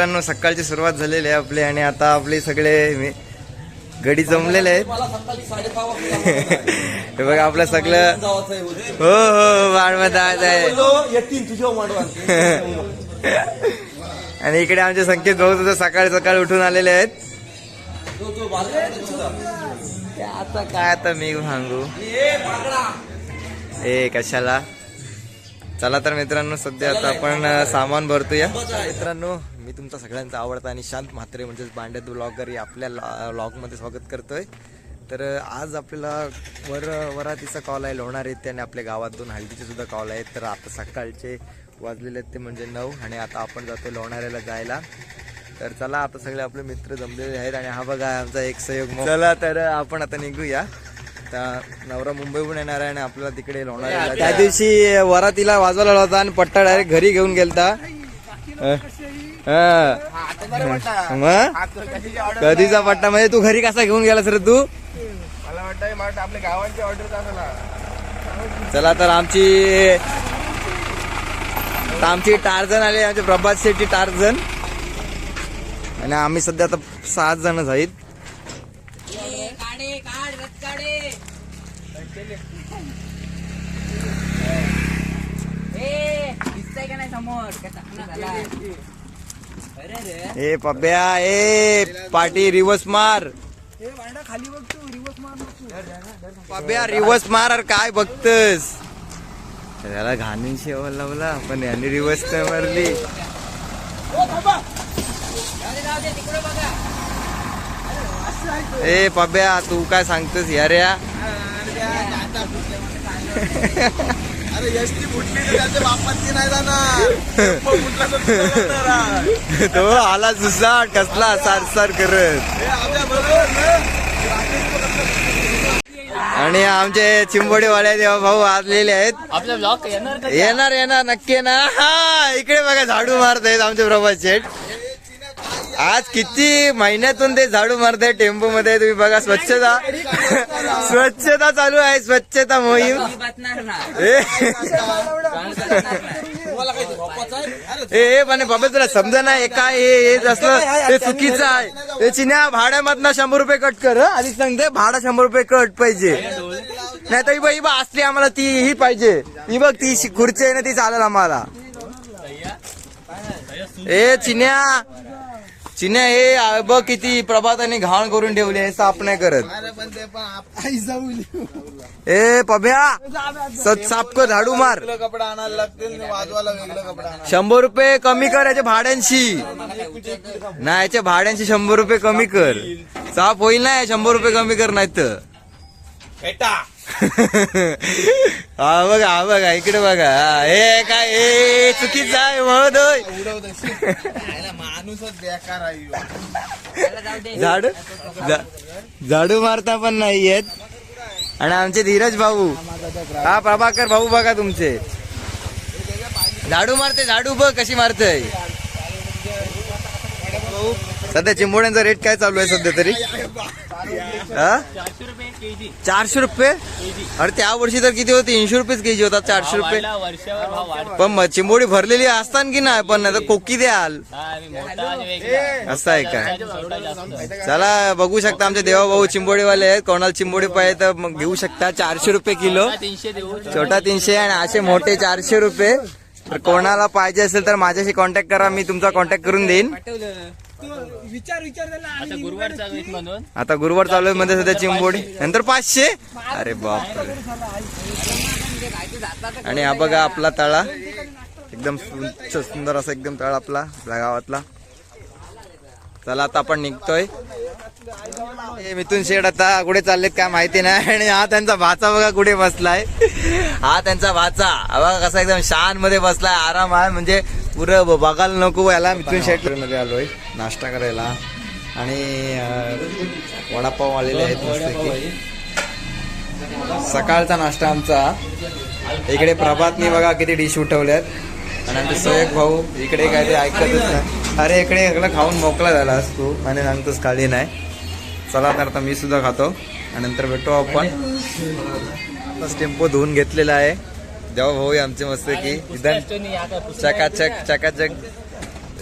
मित्रांनो सकाळची सुरुवात झालेली आहे आपली आणि आता आपले सगळे मी- गडी जमलेले आहेत. हे बघा आपलं सगळं हो हो वाढवत आहे. मांडवा आणि इकडे आमचे संकेत भाऊ सुद्धा सकाळी सकाळी उठून आलेले आहेत. आता काय आता मी सांगू? ए कशाला? चला तर मित्रांनो सध्या आता आपण सामान भरतोय. मित्रांनो मी तुमचा सगळ्यांचा आवडता आणि शांत म्हात्रे म्हणजेच बांड्यात ब्लॉगर या आपल्या लॉगमध्ये स्वागत करतोय. तर आज आपल्याला वर वरातीचा कॉल आहे लोणार येते आणि आपल्या गावात दोन हळदीचे सुद्धा कॉल आहेत. तर आता सकाळचे वाजलेले आहेत ते म्हणजे नऊ आणि आता आपण जातो लोणाऱ्याला जायला. तर चला आता सगळे आपले मित्र जमलेले आहेत आणि हा बघा आमचा एक सहयोग चला तर आपण आता निघूया. त्या नवरा मुंबईहून येणार आहे आणि आपल्याला तिकडे लोणाऱ्याला त्या दिवशी वरातीला वाजवायला लावला होता आणि पट्टा डायरेक्ट घरी घेऊन गेलता. कधीचा पट्टा म्हणजे तू घरी कसा घेऊन गेलास रे तू? मला वाटतं आपल्या गावांची ऑर्डर चला तर आमची आमची टार्झन आली आमचे प्रभात शेट्टी टार्झन आणि आम्ही सध्या आता सात जण आहेत. काढे काढे. ए दिसतंय का नाही समोर? कसा खाना झाला अरे रे. ए पब्या ए पाटी रिवर्स मार. खाली बघ तू रिवर्स मार पब्या रिवर्स मार अरे काय बघतस? त्याला घाणीन शेवा लावला पण यांनी रिवर्स नाही मारली. जाऊ दे तिकडे बघा. ए पब्या तू काय सांगतोस? यार या. अरे फुटली तर बापाची नाही जाणार. तो आला दुसरा कसला सार सार करत आपल्या ना? आणि आमचे चिंबोडेवाले देवा भाऊ आलेले आहेत. आपला ब्लॉग येणार येणार येणार नक्की येणार. हा इकडे बघा झाडू मारत आहेत आमचे प्रभात शेठ. आज किती महिन्यातून ते झाडू मारते टेम्पू टेम्पो मध्ये तुम्ही बघा स्वच्छता. स्वच्छता चालू आहे स्वच्छता मोहीम. ए. म्हणे पण बाबा तुला समजा ना हे काय हे असलं ते चुकीचं आहे. ते चिन्या भाड्यामधनं शंभर रुपये कट कर आधी सांगते भाडा शंभर रुपये कट पाहिजे. नाही तर ही बघ असली आम्हाला ती ही पाहिजे. ही बघ ती खुर्ची आहे ना ती चालेल आम्हाला. ए चिन्या. चिन्या हे बघ किती प्रभाताने घाण करून ठेवली आहे साफ नाही करत. ए पब्या स- साफ कर झाडू मार. कपडा आणायला शंभर रुपये कमी कर याच्या भाड्यांशी. नाही याच्या भाड्यांशी शंभर रुपये कमी कर. साफ होईल ना शंभर रुपये कमी कर नाही तर बेटा. हा बघा हा बघा इकडे बघा. हे काय हे चुकीचं आहे महोदय. उडवत माणूसच बेकार आहे झाडू झाडू मारता पण नाही येत. आणि आमचे धीरज भाऊ. हा प्रभाकर भाऊ बघा तुमचे. झाडू मारते झाडू बघ कशी मारते सध्या चिंबोड्यांचा रेट काय चालू आहे सध्या तरी? हा? चारशे रुपये? अरे त्या वर्षी तर किती होते? तीनशे रुपयेच केजी होता चारशे रुपये. वर्षावर पण मग चिंबोडी भरलेली असतात की नाही? पण नाही तर कोकी द्याल. असं आहे काय चला बघू शकता आमचे देवाभाऊ चिंबोडीवाले आहेत. कोणाला चिंबोडी पाहिजे तर मग घेऊ शकता. चारशे रुपये किलो. छोटा तीनशे आणि असे मोठे चारशे रुपये. तर कोणाला पाहिजे असेल तर माझ्याशी कॉन्टॅक्ट करा. मी तुमचा कॉन्टॅक्ट करून देईन. आता गुरुवार चालू आहेत म्हणून. आता गुरुवार चालू आहे मध्ये सध्या चिंबोडी. नंतर पाचशे? अरे बाप आणि हा बघा आपला तळा. एकदम उंच सुंदर असा एकदम तळा आपला आपल्या गावातला. चला आता आपण निघतोय. हे मिथून शेड आता कुठे चाललेत काय माहिती नाही. आणि हा त्यांचा भाचा बघा कुठे बसलाय. हा त्यांचा भाचा बघा कसा एकदम शानमध्ये बसलाय. आराम आहे. म्हणजे पुरं बघायला नको याला. मिथून शेडमध्ये आलोय. नाश्ता करायला. आणि वडापाव आलेले आहेत सकाळचा नाश्ता आमचा. इकडे प्रभातनी बघा किती डिश उठवल्यात. आणि आमचे सोयक भाऊ इकडे काय ते ऐकतच नाही. अरे इकडे एकला खाऊन मोकळा झाला तू. आणि सांगतोस खाली नाही. चला तर आता मी सुद्धा खातो. आणि नंतर भेटतो आपण. टेम्पो धुवून घेतलेला आहे. जेव्हा भाऊ आमचे मस्त की. एकदम चकाचक चकाचक.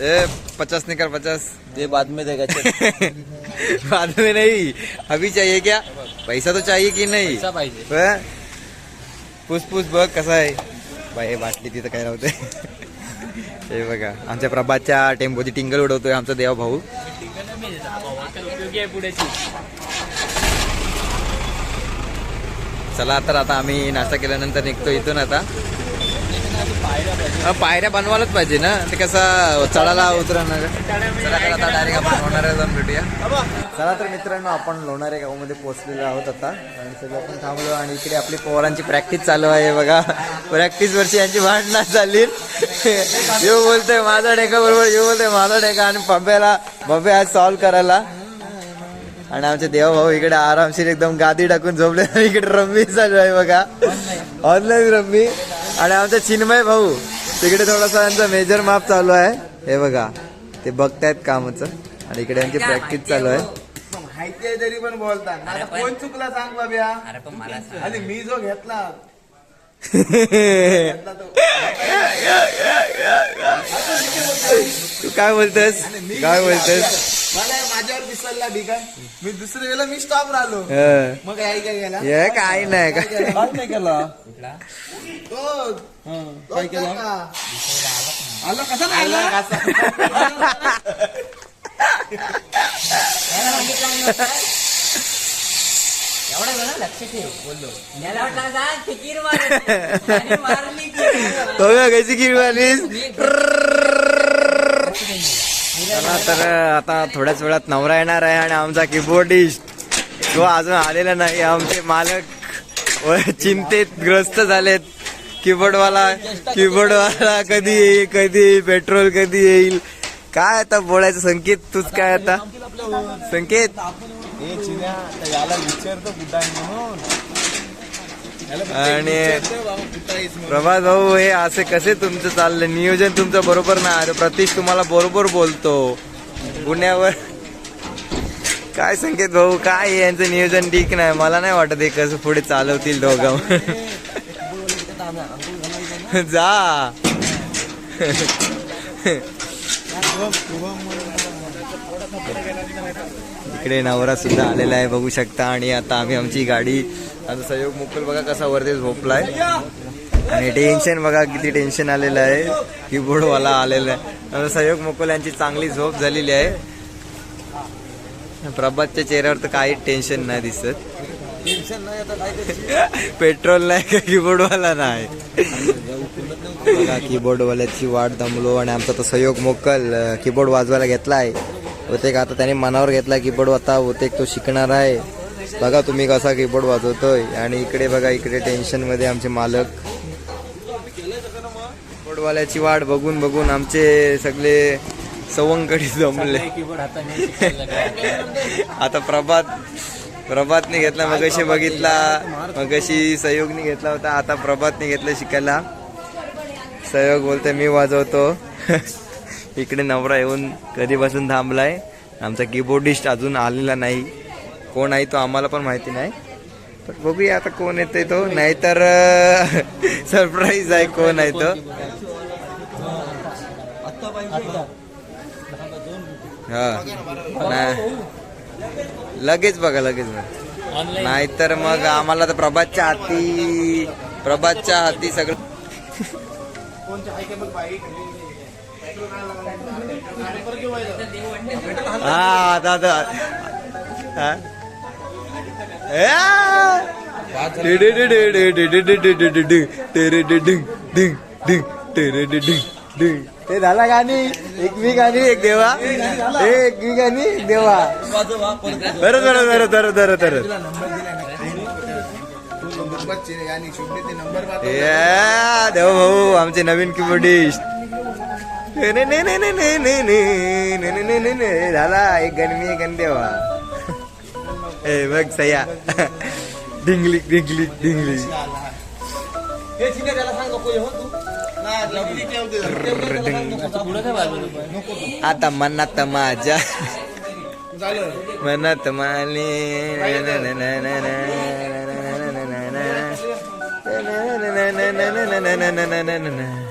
ए पचास कर पचास. ते बाद में देगा बाद में नहीं. अभी चाहिए क्या? पैसा तो चाहिए की नाही? पुसपूस बघ कसा आहे. बाई बाटली तिथं काय नव्हते हे बघा आमच्या प्रभातच्या टेम्पोची टिंगल उडवतोय आमचा देवा भाऊ. चला तर आता आम्ही नाश्ता केल्यानंतर निघतो इथून आता. पायऱ्या बनवायलाच पाहिजे ना. ते कसं चढायला उतरणार आता डायरेक्ट आपण जाऊन भेटूया. चला तर मित्रांनो आपण लोणारे गावामध्ये पोहोचलेलो आहोत आता. आणि सगळं आपण थांबलो आणि इकडे आपली पोरांची प्रॅक्टिस चालू आहे बघा. प्रॅक्टिस वरची यांची भांडणा चालली. येऊ बोलते माझा डेका बरोबर येऊ बोलते माझा डेका आणि बब्याला बब्या आज सॉल्व करायला. आणि आमचे देवा भाऊ इकडे आरामशीर एकदम गादी टाकून झोपले. इकडे रम्मी चालू आहे बघा. Online rummy. आणि आमचा चिन्मय भाऊ तिकडे थोडासा यांचा मेजर माप चालू आहे. हे बघा ते बघतायत कामाचं. आणि इकडे यांची प्रॅक्टिस चालू आहे. तरी पण बोलता कोण चुकला सांग बाब्या मी जो घेतला. तू काय बोलतेस? काय बोलतेस? मला माझ्यावर पिसरला ठीक आहे मी दुसरे वेळेला मी स्टॉप राहिलो. मग काय केला? काय नाही. काय नाही केला? तो काय केला? कसा? आला लक्ष ठेव. बोललो. वाटलं मारली तो. कशी किरवालीस चला तर आता थोड्याच वेळात नवरा येणार आहे आणि आमचा किबोर्डिस्ट तो अजून आलेला नाही आमचे मालक चिंतेत ग्रस्त झालेत. कीबोर्डवाला कीबोर्डवाला कधी येईल कधी पेट्रोल कधी येईल? काय आता बोलायचं? संकेत तूच काय आता? संकेत? विचारतो कुठं म्हणून. आणि प्रभात भाऊ हे असे कसे तुमचं चाललंय? नियोजन तुमचं बरोबर ना अरे प्रतीश तुम्हाला बरोबर बोलतो. गुन्ह्यावर काय संकेत भाऊ? काय यांचं नियोजन ठीक नाही. मला नाही वाटत हे कसं पुढे चालवतील दोघं. जा. इकडे नवरा सुद्धा आलेला आहे बघू शकता. आणि आता आम्ही आमची गाडी आता सहयोग मुकुल बघा कसा वरती झोपलाय. आणि टेन्शन बघा किती टेन्शन आलेलं आहे. कीबोर्डवाला आलेला आहे. सहयोग मुकुल यांची चांगली झोप झालेली आहे. प्रभातच्या चेहऱ्यावर तर काही टेन्शन नाही दिसत. नाही पेट्रोल नाही का? कीबोर्डवाला नाही. कीबोर्ड कीबोर्डवाल्याची वाट दमलो. आणि आमचा तो सहयोग मोकल कीबोर्ड वाजवायला घेतला आहे बहुतेक आता त्याने मनावर घेतला कीबोर्ड आता बहुतेक तो शिकणार आहे. बघा तुम्ही कसा कीबोर्ड वाजवतोय. आणि इकडे बघा इकडे टेन्शनमध्ये आमचे मालक. कीबोर्डवाल्याची वाट बघून बघून आमचे सगळे सवंगडी जमले. आता प्रभात प्रभातने घेतला मगाशी बघितला. मगाशी सहयोगने घेतला होता. आता प्रभातने घेतलं शिकायला. सहयोग बोलतोय मी वाजवतो. इकडे नवरा येऊन कधीपासून थांबला आहे आमचा कीबोर्डिस्ट अजून आलेला नाही. कोण आहे तो आम्हाला पण माहिती नाही. पण बघूया आता कोण येतोय तो. नाहीतर सरप्राईज आहे कोण आहे तो. हा. लगेच बघा लगेच बघा. नाहीतर मग आम्हाला तर प्रभातच्या हाती प्रभातच्या हाती सगळं. ते झाला गाणी एक मी गाणी एक देवा एक मी गाणी एक देवा बर बरं बरं बरं बरं बरं देवा भाऊ आमचे नवीन किबोर्डिस्ट ने ने ने ने ने ने ने ने ने ने ने झाला एक गणमी एक गण देवा ए बघ सया डिंगली डिंगली डिंगली आता मनात माझ्या मनात सांग नको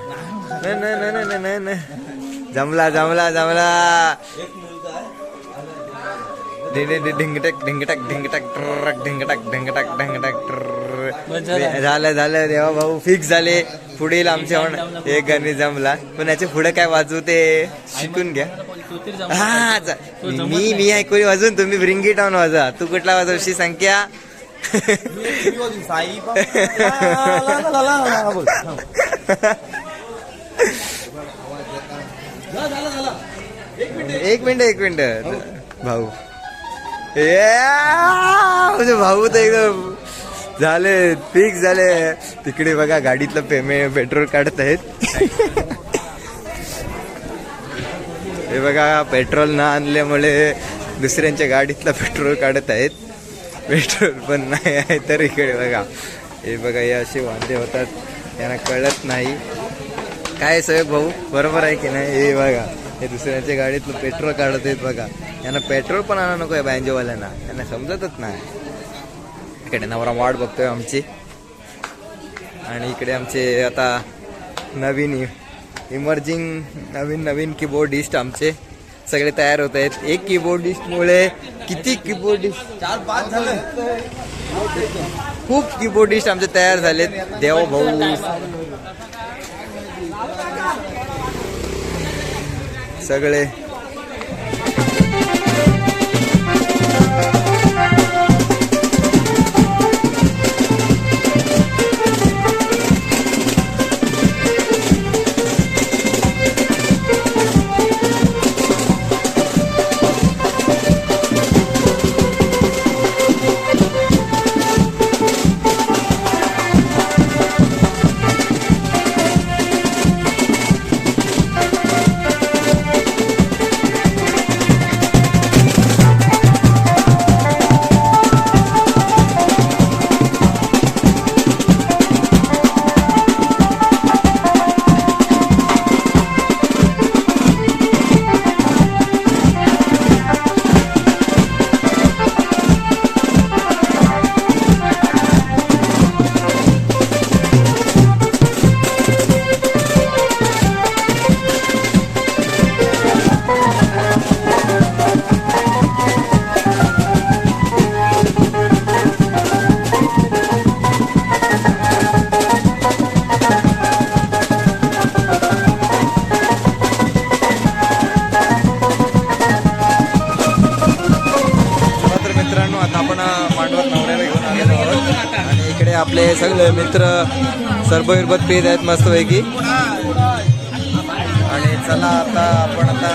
नाही जमला जमला जमला ढिंगटक ढिंगटक ढिंगटक ट्रक ढिंगटक ढिंगटक ढिंगटक ट्रर. झालं झालं देवा भाऊ फिक्स झाले पुढील आमच्या एक गाणी जमला पण याच्यापुढे काय वाजवू ते शिकून घ्या हा मी मी ऐकून वाजून तुम्ही ब्रिंग इट ऑन वाजा तू कुठला वाजवशी संख्या साई एक मिनिट एक मिनिट. भाऊ. या! म्हणजे भाऊ तर एकदम झाले फिक्स झाले. तिकडे बघा गाडीतलं पेमेंट पेट्रोल काढत आहेत. हे बघा पेट्रोल ना आणल्यामुळे दुसऱ्यांच्या गाडीतलं पेट्रोल काढत आहेत. पेट्रोल पण नाही आहे तर इकडे बघा. हे बघा हे असे वांदे होतात. यांना कळत नाही. काय सहयोग भाऊ? बरोबर आहे की नाही? हे बघा हे दुसऱ्याच्या गाडीतलं पेट्रोल काढत आहेत बघा. यांना पेट्रोल पण आणा नको आहे बँजोवाल्यांना. यांना समजतच नाही. इकडे नवरा वाट बघतोय आमची. आणि इकडे आमचे आता नवीन इमर्जिंग नवीन नवीन कीबोर्डिस्ट आमचे सगळे तयार होत आहेत. एक कीबोर्डिस्टमुळे किती कीबोर्डिस्ट चार पाच झालं. खूप कीबोर्डिस्ट आमचे तयार झालेत. देव भाऊ सगळे पीत आहेत मस्तपैकी. आणि चला आता आपण आता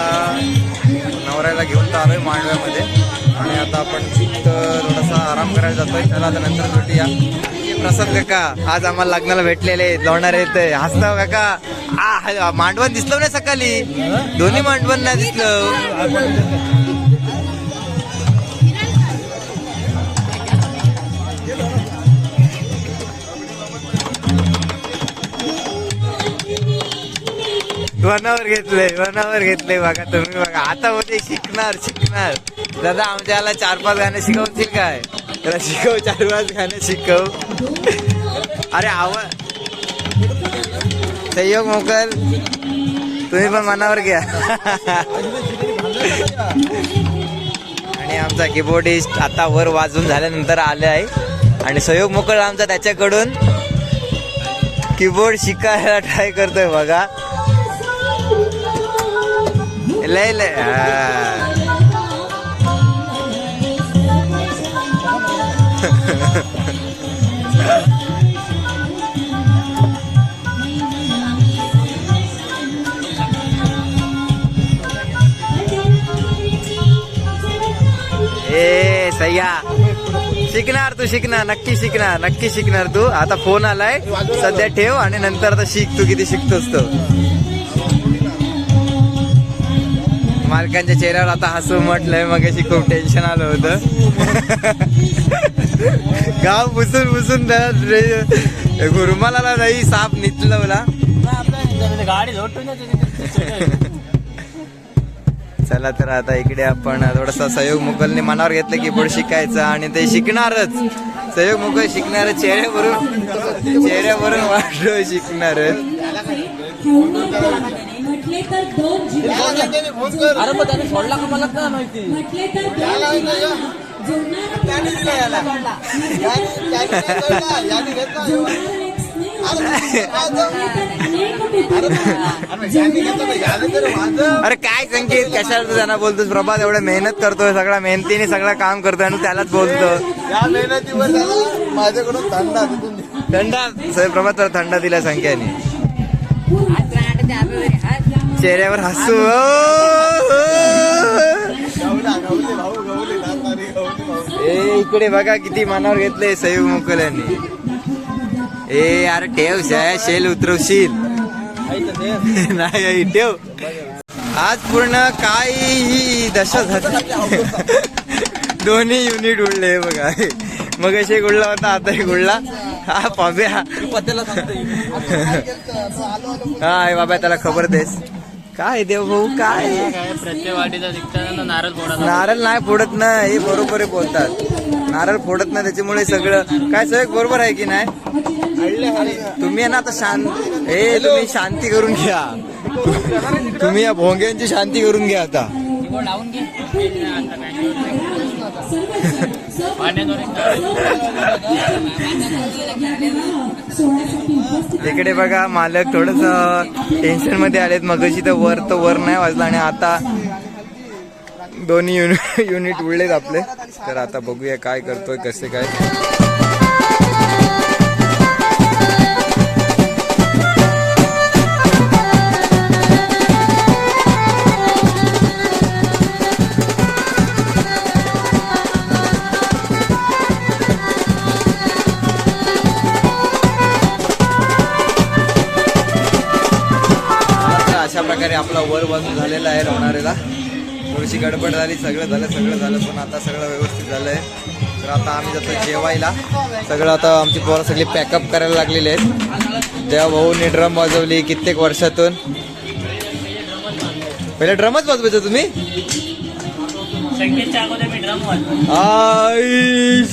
नवऱ्याला घेऊन तर आलोय मांडव्यामध्ये. आणि आता आपण थोडासा आराम करायला जातोय चला आता नंतर भेटूया. प्रसाद काका आज आम्हाला लग्नाला भेटलेले लोणार येत हसता काका. हा, मांडवण दिसलं नाही सकाळी. दोन्ही मांडवण नाही दिसलं. वनावर घेतलंय वनावर घेतलंय बघा तुम्ही बघा. आता मध्ये शिकणार शिकणार. दादा आमच्याला चार पाच गाणं शिकवतील काय? त्याला शिकव चार पाच गाणं शिकव. अरे आवाज सहयोग मोकल तुम्ही पण मनावर घ्या. आणि आमचा कीबोर्डिस्ट आता वर वाजून झाल्यानंतर आले आहे. आणि सहयोग मोकळ आमचा त्याच्याकडून कीबोर्ड शिकायला ट्राय करतोय बघा. लय लय हा. ए सह्या शिकणार तू शिकणार नक्की शिकणार नक्की शिकणार तू आता फोन आलाय सध्या ठेव आणि नंतर आता शिक तू किती शिकतोस तो मालकांच्या चेहऱ्यावर आता हसू म्हटलंय मग अशी खूप टेन्शन आलं होतं. गाव पुसून पुसून रुमाला नाही साप निचलवला गाडी चला तर आता इकडे आपण थोडासा सहयोग मुघलने मनावर घेतलं की पुढे शिकायचं आणि ते शिकणारच. सहयोग मुघल शिकणार चेहऱ्यावरून चेहऱ्यावरून वाटलं शिकणारच म्हटले तर दोन जीवन फोन कर. अरे मग त्याने सोडला का मला? काय माहिती? म्हटले तर दोन जीवन अरे, संकेत? कशाला तू त्यांना बोलतोस? प्रभात एवढं मेहनत करतोय सगळा मेहनतीने सगळं काम करतोय आणि त्यालाच बोलतो. या मेहनतीवर माझ्याकडून थंडा. थंडा? सर प्रभात तर थंडा दिला संख्याने. चेहऱ्यावर हसू. ए इकडे बघा किती मनावर घेतले सैव मुकुल यांनी ए अरे ठेव शेल उतरवशील. नाही आई, ठेव. आज पूर्ण काय ही दशा झाली? दोन्ही युनिट उडले बघा. मग असे गुडला होता आता एक उडला. हा पाब्या. हा बाबा त्याला खबर देस. काय देव भाऊ काय प्रत्येक निघताना नारळ फोडा नारळ नाही फोडत ना हे बरोबर आहे बोलतात. नारळ फोडत नाही त्याच्यामुळे सगळं काय सगळं बरोबर आहे की नाही? तुम्ही आहे ना आता शांत हे तुम्ही शांती करून घ्या. तुम्ही या भोंग्यांची शांती करून घ्या आता. कीबोर्ड लावून घे. इकडे बघा मालक थोडस टेन्शनमध्ये आलेत. मगशी तर वर तर वर नाही वाजला आणि आता दोन्ही युनिट युनिट उडलेत आपले. तर आता बघूया काय करतोय कसे काय. प्रकारे आपला वर बाजू झालेला आहे रवणारेला थोडीशी गडबड झाली सगळं झालं सगळं झालं पण आता सगळं व्यवस्थित झालंय. तर आता आम्ही जातो जेवायला. सगळं आता आमची पोरं सगळी पॅकअप करायला लागलेली आहेत. तेव्हा भाऊनी ड्रम वाजवली कित्येक वर्षातून. पहिले ड्रमच वाजवायचं तुम्ही? संकेतच्या अगोदर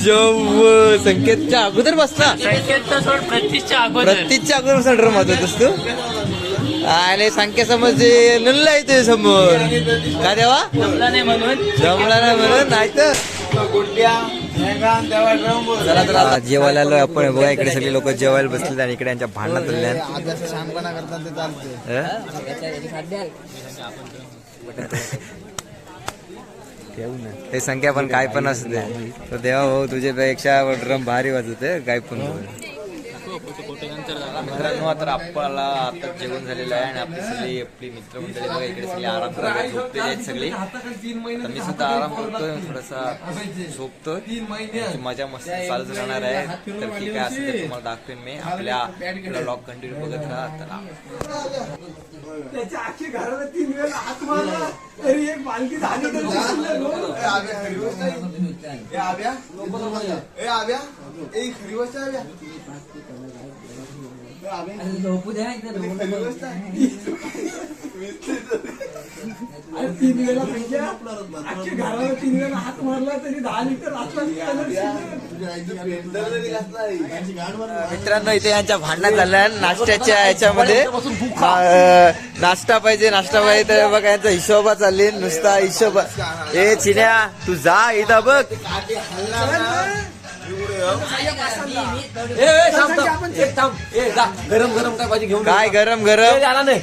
शव संकेतच्या अगोदर बसला? ड्रम वाजवतोस तू? अरे संख्या समज नल्ला येतोय समोर. काय देवा? जमला नाही म्हणून. जमला नाही म्हणून नाही तर. चला तर आता जेवायला आलो आपण. बघा इकडे सगळे लोक जेवायला बसले आणि इकडे यांच्या भांडणात चालते ते संख्या पण काय पण असते तर देवा भाऊ तुझ्यापेक्षा ड्रम भारी वाजवते काय पण. मित्रांनो आता आपल्याला आता जेवण झालेलं आहे आणि आपली सगळी आपली मित्रमंडळी बघा इकडे सगळी आराम करायला झोपलेली आहेत सगळी. तर मी सुद्धा आराम करतोय थोडासा झोपतोय. मजा मस्ती चालूच राहणार आहे. तर ठीक आहे असं ते तुम्हाला दाखवेन मी. आपल्या लॉक कंटिन्यू बघत राहा तर ए, आव्या, झोपू दे ना इथं झोपू खरी नको. गोष्ट आहे. तुझ्या आईचं पेंडल जरी घातला आहे. मित्रांनो इथे यांच्या भांडणात झाल्या नाश्त्याच्या ह्याच्यामध्ये ना- नाश्ता पाहिजे नाश्ता पाहिजे. तर बघा यांचा हिशोबा चालली नुसता हिशोबा. ए चिन्या तू जा इथं बघ. गरम गरम काय पाहिजे घेऊन काय गरम गरम? आला नाही.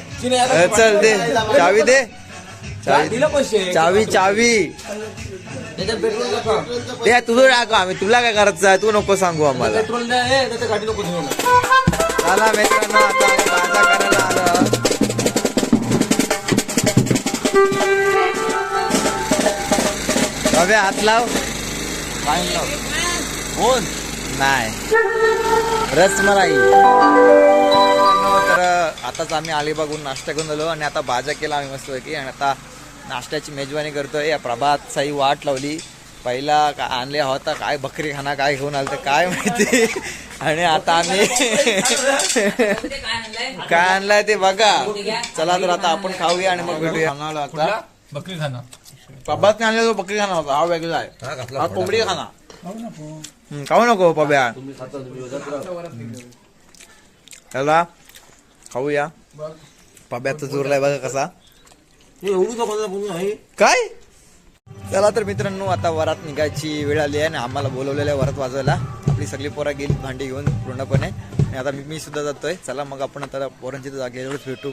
चल दे. चावी दे. चावी पैसे. चावी तुझं टाकू आम्ही. तुला काय करायचं आहे? तू नको सांगू आम्हाला. चला मित्रांनो आता बाजा करायला आलो. हात लाव. पाय लाव. कोण? नाही. रसमलाई. तर आताच आम्ही अलिबागून नाश्ता करून आलो आणि आता भाज्या केला आम्ही मस्त पैकी आणि आता नाश्त्याची मेजवानी करतोय. या प्रभात साई वाट लावली. पहिला का आणले होता काय बकरी खाना काय घेऊन आलं तर काय माहिती? आणि आता आम्ही काय आणलंय ते बघा. चला तर आता आपण खाऊया आणि मग भेटूया. आता. बकरी खाना. प्रभातने आणलेला तो बकरी खाना होता. हा वेगळा आहे. हा कोंबडी खाना. खाऊ नको पब्या चला खाऊया पाब्याचा जोरलाय बघा कसा हे काय चला तर मित्रांनो आता वरात निघायची वेळ आली आहे आणि आम्हाला बोलवलेलं आहे वरात वाजवायला आपली सगळी पोरा गेली भांडी घेऊन पूर्णपणे आणि आता मी मी सुद्धा जातोय चला मग आपण आता पोरांची जागेवरच भेटू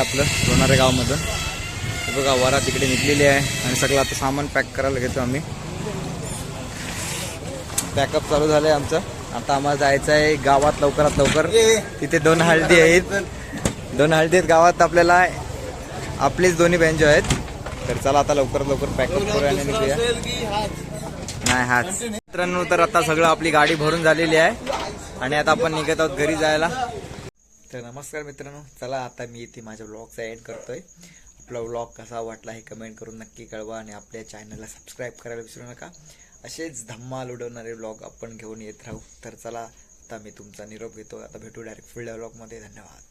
आपलं लोणारे गावामधून. बघा वरात तिकडे निघलेली आहे आणि सगळं आता सामान पॅक करायला घेतो आम्ही. पॅकअप चालू झालं आहे आमचं. आता आम्हाला जायचं आहे गावात लवकरात लवकर. तिथे दोन हळदी आहेत. दोन हळदी आहेत गावात आपल्याला. आपलीच दोन्ही बेंच आहेत. तर चला आता लवकरात लवकर पॅकअप करूया आणि निघूया. नाही हाच. मित्रांनो तर आता सगळं आपली गाडी भरून झालेली आहे. आणि आता आपण निघत आहोत घरी जायला. तर नमस्कार मित्रांनो चला आता मी इथे माझ्या ब्लॉगचा एंड करतोय. आपला ब्लॉग कसा वाटला हे कमेंट करून नक्की कळवा आणि आपल्या चॅनलला सबस्क्राईब करायला विसरू नका. असेच धम्माल उडवणारे ब्लॉग आपण घेऊन येत राहू. तर चला आता मी तुमचा निरोप घेतो आता भेटू डायरेक्ट फुल ब्लॉगमध्ये धन्यवाद.